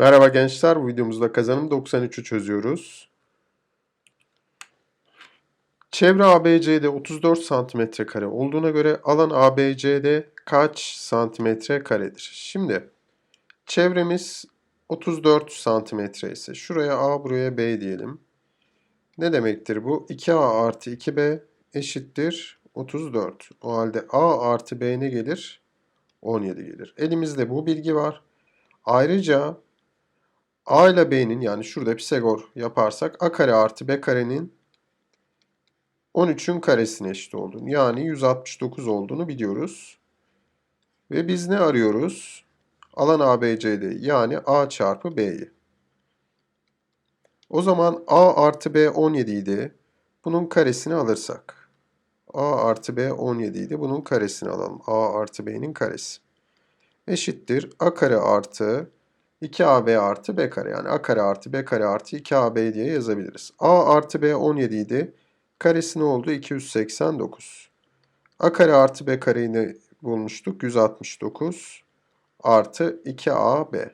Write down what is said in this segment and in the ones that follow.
Merhaba gençler, bu videomuzda kazanım 93'ü çözüyoruz. Çevre ABC'de 34 santimetre kare olduğuna göre alan ABC'de kaç santimetre karedir? Şimdi çevremiz 34 santimetre ise şuraya A buraya B diyelim. Ne demektir bu? 2A artı 2B eşittir 34. O halde A artı B ne gelir? 17 gelir. Elimizde bu bilgi var. Ayrıca A ile B'nin yani şurada Pisagor yaparsak A kare artı B karenin 13'ün karesine eşit olduğunu yani 169 olduğunu biliyoruz. Ve biz ne arıyoruz? Alan ABC'de yani A çarpı B'yi. O zaman A artı B 17 idi. Bunun karesini alırsak. A artı B 17 idi. Bunun karesini alalım. A artı B'nin karesi. Eşittir. A kare artı 2AB artı B kare. Yani A kare artı B kare artı 2AB diye yazabiliriz. A artı B 17 idi. Karesi ne oldu? 289. A kare artı B kareyi bulmuştuk? 169 artı 2AB.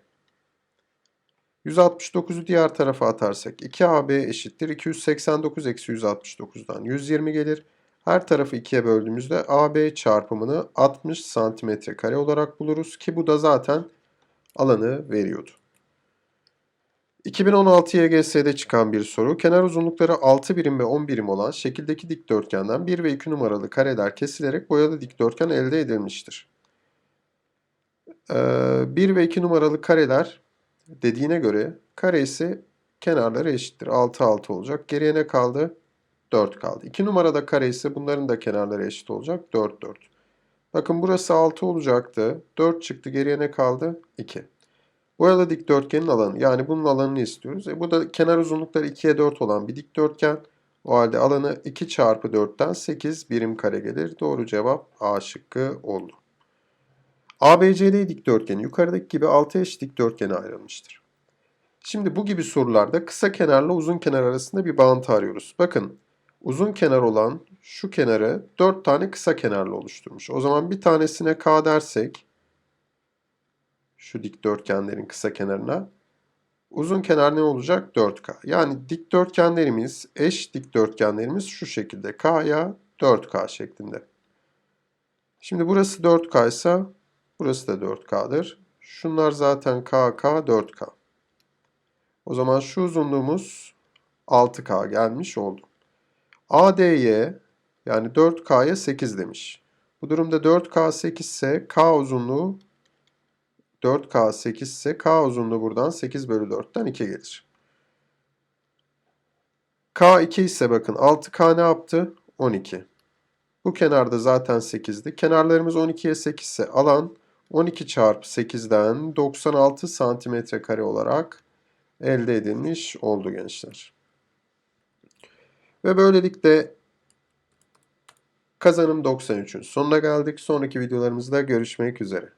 169'u diğer tarafa atarsak 2AB eşittir. 289 eksi 169'dan 120 gelir. Her tarafı 2'ye böldüğümüzde AB çarpımını 60 santimetre kare olarak buluruz ki bu da zaten alanı veriyordu. 2016 YGS'de çıkan bir soru. Kenar uzunlukları 6 birim ve 10 birim olan şekildeki dikdörtgenden 1 ve 2 numaralı kareler kesilerek boyalı dikdörtgen elde edilmiştir. 1 ve 2 numaralı kareler dediğine göre karesi kenarları eşittir. 6 6 olacak. Geriye ne kaldı? 4 kaldı. 2 numarada kare ise bunların da kenarları eşit olacak. 4 4. Bakın burası 6 olacaktı. 4 çıktı. Geriye ne kaldı? 2. Boyalı dikdörtgenin alanı. Yani bunun alanını istiyoruz. E bu da kenar uzunlukları 2'ye 4 olan bir dikdörtgen. O halde alanı 2 çarpı 4'ten 8 birim kare gelir. Doğru cevap A şıkkı oldu. ABCD dikdörtgeni yukarıdaki gibi 6 eş dikdörtgene ayrılmıştır. Şimdi bu gibi sorularda kısa kenarla uzun kenar arasında bir bağıntı arıyoruz. Bakın uzun kenar olan şu kenarı 4 tane kısa kenarla oluşturmuş. O zaman bir tanesine K dersek şu dikdörtgenlerin kısa kenarına uzun kenar ne olacak? 4K. Yani dikdörtgenlerimiz, eş dikdörtgenlerimiz şu şekilde. K'ya 4K şeklinde. Şimdi burası 4K ise burası da 4K'dır. Şunlar zaten KK 4K. O zaman şu uzunluğumuz 6K gelmiş oldu. ADY yani 4K'ya 8 demiş. Bu durumda 4K 8 ise K uzunluğu 4K 8 ise K uzunluğu buradan 8 bölü 4'ten 2 gelir. K 2 ise bakın 6K ne yaptı? 12. Bu kenarda zaten 8'di. Kenarlarımız 12'ye 8 ise alan 12 çarpı 8'den 96 santimetre kare olarak elde edilmiş oldu gençler. Ve böylelikle kazanım 93'ün sonuna geldik. Sonraki videolarımızda görüşmek üzere.